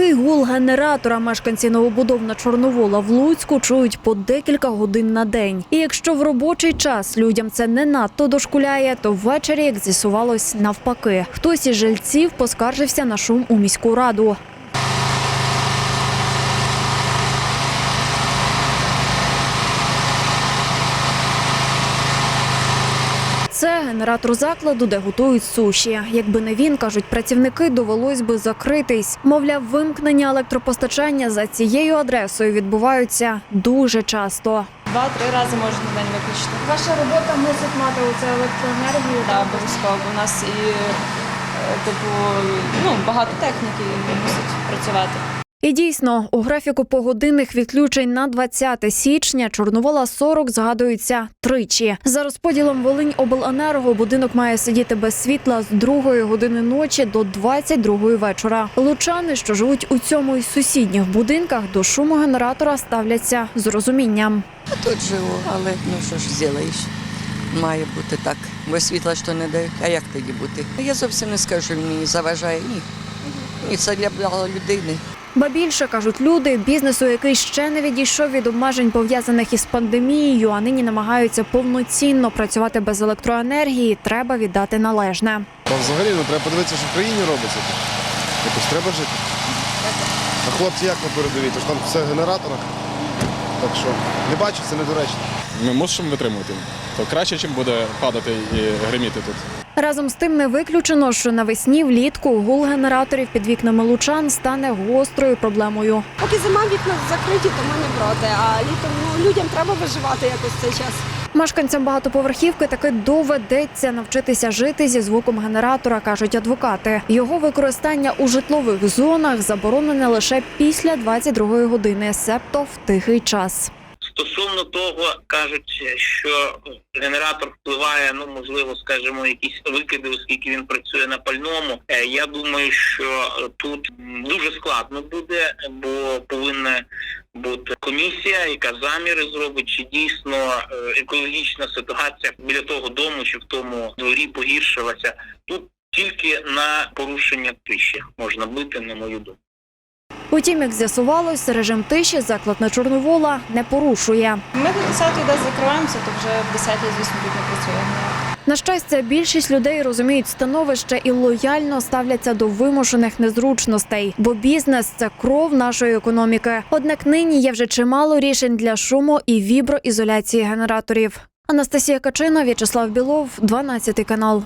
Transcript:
Глухий гул генератора мешканці новобудов на Чорновола в Луцьку чують по декілька годин на день. І якщо в робочий час людям це не надто дошкуляє, то ввечері, як з'ясувалось, навпаки. Хтось із жильців поскаржився на шум у міську раду. Це генератор закладу, де готують суші. Якби не він, кажуть працівники, довелось би закритись. Мовляв, вимкнення електропостачання за цією адресою відбуваються дуже часто. Два-три рази можна на день виключити. Ваша робота мусить мати оце електроенергію. Так, обов'язково. У нас і е, типу, ну, багато техніки мусить працювати. І дійсно, у графіку погодинних відключень на 20 січня Чорновола 40 згадується тричі. За розподілом Волинь обленерго будинок має сидіти без світла з 2 години ночі до 22 вечора. Лучани, що живуть у цьому і сусідніх будинках, до шуму генератора ставляться з розумінням. Тут живу, але ну що ж зробиш. Має бути так. Бо світла що не дають. А як тоді бути? Я зовсім не скажу, мені заважає. Ні. Ні, це для блага людини. Ба більше кажуть люди, бізнесу, який ще не відійшов від обмежень пов'язаних із пандемією, а нині намагаються повноцінно працювати без електроенергії, треба віддати належне. Та взагалі ну, треба подивитися, що в країні робиться. Якось треба жити. А хлопці як на передовій? Тож там все в генераторах. Так що не бачу, це недоречно. Ми мусимо витримувати. То краще, чим буде падати і гриміти тут. Разом з тим не виключено, що навесні влітку гул генераторів під вікнами лучан стане гострою проблемою. Поки зима вікна закриті, то ми не проти. А літом ну, людям треба виживати якось цей час. Мешканцям багатоповерхівки таки доведеться навчитися жити зі звуком генератора, кажуть адвокати. Його використання у житлових зонах заборонене лише після 22-ї години, себто в тихий час. Стосовно того, кажуть, що генератор впливає, ну можливо, скажімо, якісь викиди, оскільки він працює на пальному. Е, Я думаю, що тут дуже складно буде, бо повинна бути комісія, яка заміри зробить, чи дійсно е, екологічна ситуація біля того дому, чи в тому дворі погіршилася. Тут тільки на порушення тиші можна бити, на мою думку. Утім, як з'ясувалось, режим тиші заклад на Чорновола не порушує. Ми до 10 десь закриваємося, то вже в 10 звісно, тут не працюємо. На щастя, більшість людей розуміють становище і лояльно ставляться до вимушених незручностей, бо бізнес це кров нашої економіки. Однак нині є вже чимало рішень для шуму і віброізоляції генераторів. Анастасія Качина, В'ячеслав Білов, 12 канал.